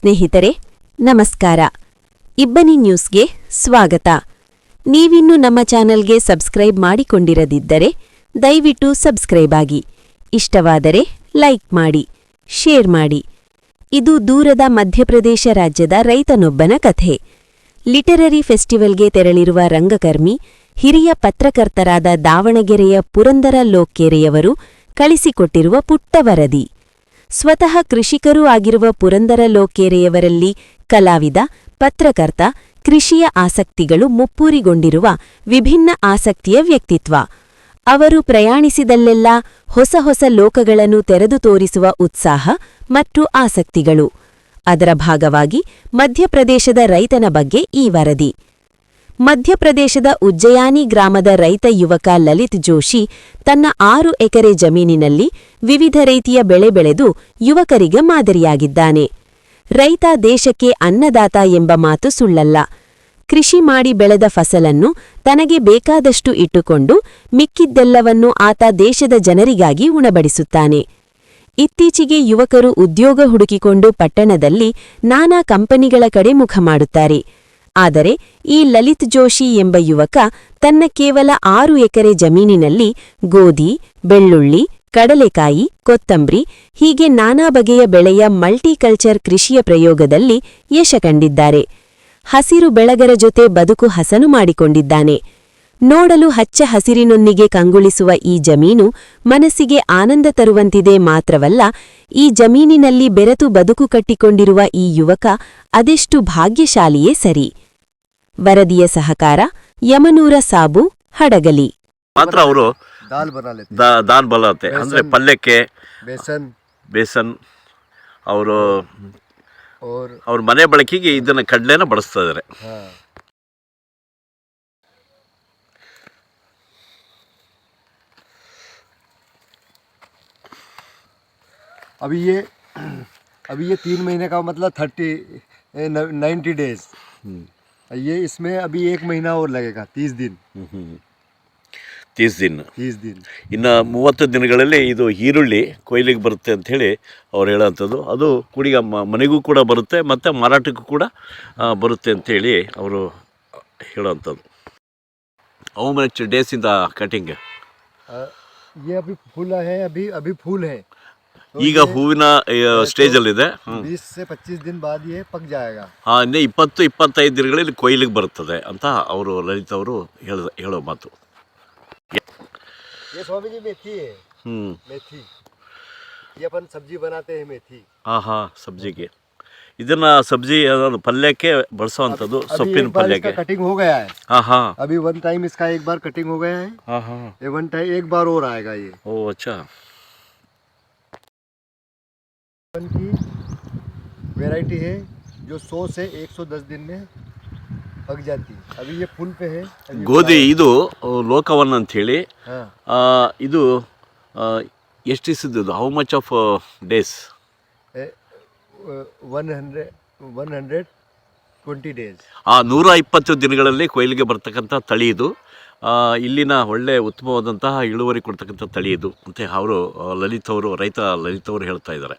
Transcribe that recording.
ಸ್ನೇಹಿತರೆ, ನಮಸ್ಕಾರ. ಇಬ್ಬನಿ ನ್ಯೂಸ್ಗೆ ಸ್ವಾಗತ. ನೀವಿನ್ನು ನಮ್ಮ ಚಾನೆಲ್ಗೆ ಸಬ್ಸ್ಕ್ರೈಬ್ ಮಾಡಿಕೊಂಡಿರದಿದ್ದರೆ ದಯವಿಟ್ಟು ಸಬ್ಸ್ಕ್ರೈಬ್ ಆಗಿ. ಇಷ್ಟವಾದರೆ ಲೈಕ್ ಮಾಡಿ, ಶೇರ್ ಮಾಡಿ. ಇದು ದೂರದ ಮಧ್ಯಪ್ರದೇಶ ರಾಜ್ಯದ ರೈತನೊಬ್ಬನ ಕಥೆ. ಲಿಟರರಿ ಫೆಸ್ಟಿವಲ್ಗೆ ತೆರಳಿರುವ ರಂಗಕರ್ಮಿ, ಹಿರಿಯ ಪತ್ರಕರ್ತರಾದ ದಾವಣಗೆರೆಯ ಪುರಂದರ ಲೋಕ್ಕೆರೆಯವರು ಕಳಿಸಿಕೊಟ್ಟಿರುವ ಪುಟ್ಟ ವರದಿ ಸ್ವತಃ ಕೃಷಿಕರೂ ಆಗಿರುವ ಪುರಂದರ ಲೋಕೇರೆಯವರಲ್ಲಿ ಕಲಾವಿದ, ಪತ್ರಕರ್ತ, ಕೃಷಿಯ ಆಸಕ್ತಿಗಳು ಮುಪ್ಪೂರಿಗೊಂಡಿರುವ ವಿಭಿನ್ನ ಆಸಕ್ತಿಯ ವ್ಯಕ್ತಿತ್ವ. ಅವರು ಪ್ರಯಾಣಿಸಿದಲ್ಲೆಲ್ಲ ಹೊಸ ಹೊಸ ಲೋಕಗಳನ್ನು ತೆರೆದು ತೋರಿಸುವ ಉತ್ಸಾಹ ಮತ್ತು ಆಸಕ್ತಿಗಳು. ಅದರ ಭಾಗವಾಗಿ ಮಧ್ಯಪ್ರದೇಶದ ರೈತನ ಬಗ್ಗೆ ಈ ವರದಿ. ಮಧ್ಯಪ್ರದೇಶದ ಉಜ್ಜಯಾನಿ ಗ್ರಾಮದ ರೈತ ಯುವಕ ಲಲಿತ್ ಜೋಶಿ ತನ್ನ ಆರು ಎಕರೆ ಜಮೀನಿನಲ್ಲಿ ವಿವಿಧ ರೀತಿಯ ಬೆಳೆ ಬೆಳೆದು ಯುವಕರಿಗೆ ಮಾದರಿಯಾಗಿದ್ದಾನೆ. ರೈತ ದೇಶಕ್ಕೆ ಅನ್ನದಾತ ಎಂಬ ಮಾತು ಸುಳ್ಳಲ್ಲ. ಕೃಷಿ ಮಾಡಿ ಬೆಳೆದ ಫಸಲನ್ನು ತನಗೆ ಬೇಕಾದಷ್ಟು ಇಟ್ಟುಕೊಂಡು ಮಿಕ್ಕಿದ್ದೆಲ್ಲವನ್ನು ಆತ ದೇಶದ ಜನರಿಗಾಗಿ ಉಣಬಡಿಸುತ್ತಾನೆ. ಇತ್ತೀಚೆಗೆ ಯುವಕರು ಉದ್ಯೋಗ ಹುಡುಕಿಕೊಂಡು ಪಟ್ಟಣದಲ್ಲಿ ನಾನಾ ಕಂಪನಿಗಳ ಕಡೆ ಮುಖ ಮಾಡುತ್ತಾರೆ. ಆದರೆ ಈ ಲಲಿತ್ ಜೋಶಿ ಎಂಬ ಯುವಕ ತನ್ನ ಕೇವಲ ಆರು ಎಕರೆ ಜಮೀನಿನಲ್ಲಿ ಗೋಧಿ, ಬೆಳ್ಳುಳ್ಳಿ, ಕಡಲೆಕಾಯಿ, ಕೊತ್ತಂಬರಿ, ಹೀಗೆ ನಾನಾ ಬಗೆಯ ಬೆಳೆಯ ಮಲ್ಟಿಕಲ್ಚರ್ ಕೃಷಿಯ ಪ್ರಯೋಗದಲ್ಲಿ ಯಶ ಕಂಡಿದ್ದಾರೆ. ಹಸಿರು ಬೆಳಗರ ಜೊತೆ ಬದುಕು ಹಸನು ಮಾಡಿಕೊಂಡಿದ್ದಾನೆ. ನೋಡಲು ಹಚ್ಚ ಹಸಿರಿನೊಂದಿಗೆ ಕಂಗೊಳಿಸುವ ಈ ಜಮೀನು ಮನಸ್ಸಿಗೆ ಆನಂದ ತರುವಂತಿದೆ ಮಾತ್ರವಲ್ಲ, ಈ ಜಮೀನಿನಲ್ಲಿ ಬೆರೆತು ಬದುಕು ಕಟ್ಟಿಕೊಂಡಿರುವ ಈ ಯುವಕ ಅದೆಷ್ಟು ಭಾಗ್ಯಶಾಲಿಯೇ ಸರಿ. ವರದಿಯ ಸಹಕಾರ ಯಮನೂರ ಸಾಬು ಹಡಗಲಿ ಮಾತ್ರ ಅವರು दाल बना लेते ದಾನ್ ಬಲತೆ ಅಂದ್ರೆ ಪಲ್ಯಕ್ಕೆ हैं बेसन ಬೇಸನ್ ಅವರು और ಅವ್ರ ಮನೆ ಬಳಕೆಗೆ ಇದನ್ನ ಕಡಲೆನ ಬಳಸ್ತಾ ಇದಾರೆ हाँ अभी ये अभी ये तीन महीने का मतलब थर्टी नाइन्टी डेज ये इसमें अभी एक महीना और लगेगा तीस दिन ತೀಸ್ ದಿನ तीस दिन ಇನ್ನು ಮೂವತ್ತು ದಿನಗಳಲ್ಲಿ ಇದು ಈರುಳ್ಳಿ ಕೊಯ್ಲಿಗೆ ಬರುತ್ತೆ ಅಂತ ಹೇಳಿ ಅವ್ರು ಹೇಳೋಂಥದ್ದು ಅದು ಕುಡಿಗ ಮ- ಮನೆಗೂ ಕೂಡ ಬರುತ್ತೆ ಮತ್ತು ಮಾರಾಟಕ್ಕೂ ಕೂಡ ಆ, ಬರುತ್ತೆ ಅಂತೇಳಿ ಅವರು ಹೇಳೋವಂಥದ್ದು how much days in the cutting अ, ये अभी फूल है अभी अभी फूल है तो ಈಗ ये ಹೂವಿನ ಸ್ಟೇಜಲ್ಲಿದೆ बीस से पच्चीस दिन बाद ये पक जाएगा ಇನ್ನು ಇಪ್ಪತ್ತು ಇಪ್ಪತ್ತೈದು ದಿನಗಳಲ್ಲಿ ಕೊಯ್ಲಿಗೆ ಬರ್ತದೆ ಅಂತ ಅವರು ಲಲಿತ್ ಅವರು ಹೇಳ ಹೇಳೋ ಮಾತು ये स्वामी जी मेथी है ಹ್ಞೂ मेथी ये अपन सब्जी बनाते हैं मेथी ಹಾಂ ಹಾಂ ಸಬ್ಜಿಗೆ ಇದನ್ನ ಸಬ್ಜಿ ಯಾವ್ದಾದ್ರು ಪಲ್ಯಕ್ಕೆ ಬಳಸೋವಂಥದ್ದು अभी ಸೊಪ್ಪಿನ एक बार ಪಲ್ಯಕ್ಕೆ इसका कटिंग हो गया है ಹಾಂ ಹಾಂ अभी वन टाइम इसका एक बार कटिंग हो गया है ಹಾಂ ಹಾಂ ये वन टाइम एक बार और आएगा ये ಓ ಅಚ್ಚಾ वन की वैरायटी है जो 100 से 110 दिन में पक जाती है अभी ये फुल पे है अभी ಗೋಧಿ ಇದು ಲೋಕವನ್ ಅಂಥೇಳಿ हाँ ಇದು ಎಷ್ಟು ದಿವಸದ್ದು how much of days one hundred one hundred twenty days ಆ ನೂರ ಇಪ್ಪತ್ತು ದಿನಗಳಲ್ಲಿ ಕೊಯ್ಲಿಗೆ ಬರ್ತಕ್ಕಂಥ ತಳಿ ಇದು ಆ, ಇಲ್ಲಿನ ಒಳ್ಳೆ ಉತ್ತಮವಾದಂತಹ ಇಳುವರಿ ಕೊಡ್ತಕ್ಕಂಥ ತಳಿ ಇದು ಅಂತ ಅವರು ಲಲಿತ್ ಅವರು ರೈತ ಲಲಿತ್ ಅವರು ಹೇಳ್ತಾ ಇದ್ದಾರೆ